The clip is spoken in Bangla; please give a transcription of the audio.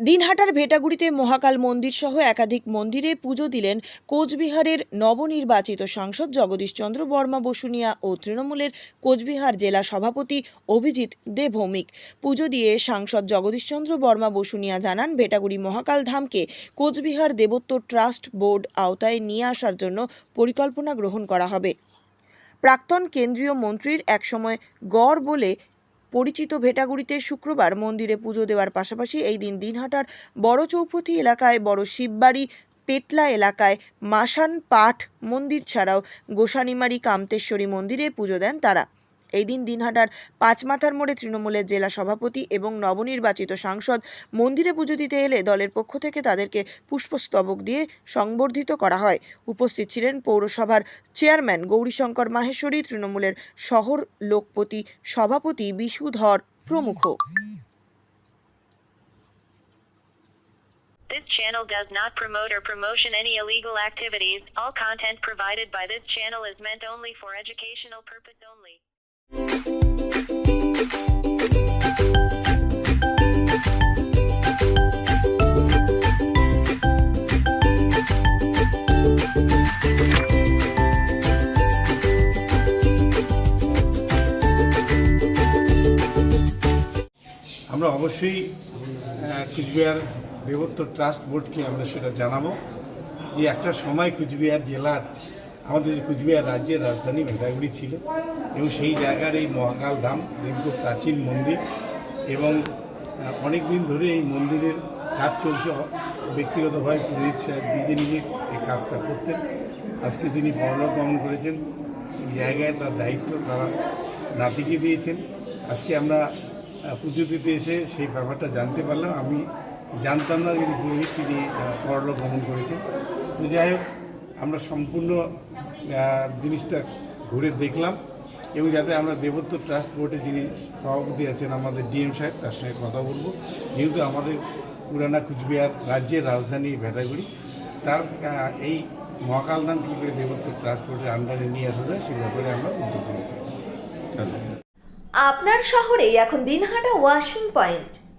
দিনহাটার ভেটাগুড়িতে মহাকাল মন্দির সহ একাধিক মন্দিরে পুজো দিলেন কোচবিহারের নবনির্বাচিত সাংসদ জগদীশচন্দ্র বর্মা বসুনিয়া ও তৃণমূলের কোচবিহার জেলা সভাপতি অভিজিৎ দে ভৌমিক পুজো দিয়ে সাংসদ জগদীশ চন্দ্র বর্মা বসুনিয়া জানান, ভেটাগুড়ি মহাকাল ধামকে কোচবিহার দেবত্ব ট্রাস্ট বোর্ড আওতায় নিয়ে আসার জন্য পরিকল্পনা গ্রহণ করা হবে। প্রাক্তন কেন্দ্রীয় মন্ত্রীর একসময় গড় বলে পরিচিত ভেটাগুড়িতে শুক্রবার মন্দিরে পুজো দেওয়ার পাশাপাশি এই দিন দিনহাটার বড় চৌপথি এলাকায়, বড় শিববাড়ি পেটলা এলাকায় মাসান পাঠ মন্দির ছাড়াও গোসানিমারি কামতেশ্বরী মন্দিরে পুজো দেন তারা। এই দিন দিনহাটার পাঁচমাথার মোড়ে তৃণমূলের জেলা সভাপতি এবং নবনির্বাচিত সাংসদ মন্দিরে পুজো দিতে এলে দলের পক্ষ থেকে তাদেরকে পুষ্পস্তবক দিয়ে সংবর্ধিত করা হয় উপস্থিত ছিলেন পৌরসভার চেয়ারম্যান গৌরীশঙ্কর মাহেশ্বরী, তৃণমূলের শহর লোকপতি সভাপতি বিশুধর প্রমুখ This channel does not promote or promotion any illegal activities. All content provided by this channel is meant only for educational purpose only. আমরা অবশ্যই কুচবিহার দেবত্ব ট্রাস্ট বোর্ডকে আমরা সেটা জানাব যে একটা সময় কুচবিহার জেলার আমাদের কুচবিহার রাজ্যের রাজধানী ভেটাগুড়ি ছিল এবং সেই জায়গার এই মহাকাল ধাম দীর্ঘ প্রাচীন মন্দির এবং অনেক দিন ধরে এই মন্দিরের কাজ চলছে। ব্যক্তিগতভাবে পুরোহিত সাহেব নিজে নিজে এই কাজটা করতেন। আজকে তিনি পরলোক গমন করেছেন। জায়গায় তার দায়িত্ব তারা নাতিকে দিয়েছেন। আজকে আমরা পুজো দিতে এসে সেই ব্যাপারটা জানতে পারলাম। আমি জানতাম না যিনি পুরোহিত তিনি আহ, পরলোক গমন করেছেন। তো যাই হোক আমরা সম্পূর্ণ জিনিসটা ঘুরে দেখলাম এবং যাতে আমরা দেবত্ব ট্রাস্ট বোর্ডে যিনি সভাপতি আছেন আমাদের ডিএম সাহেব তার সঙ্গে কথা বলব। যেহেতু আমাদের পুরানা কুচবিহার রাজ্যের রাজধানী ভেটাগুড়ি তার এই মহাকালদান কী করে দেবত্ব ট্রাস্ট বোর্ডের আন্ডারে নিয়ে আসা যায় সেই ব্যাপারে আমরা উদ্যোগ নেব। আপনার শহরে এখন দিনহাটা ওয়াশিং পয়েন্ট।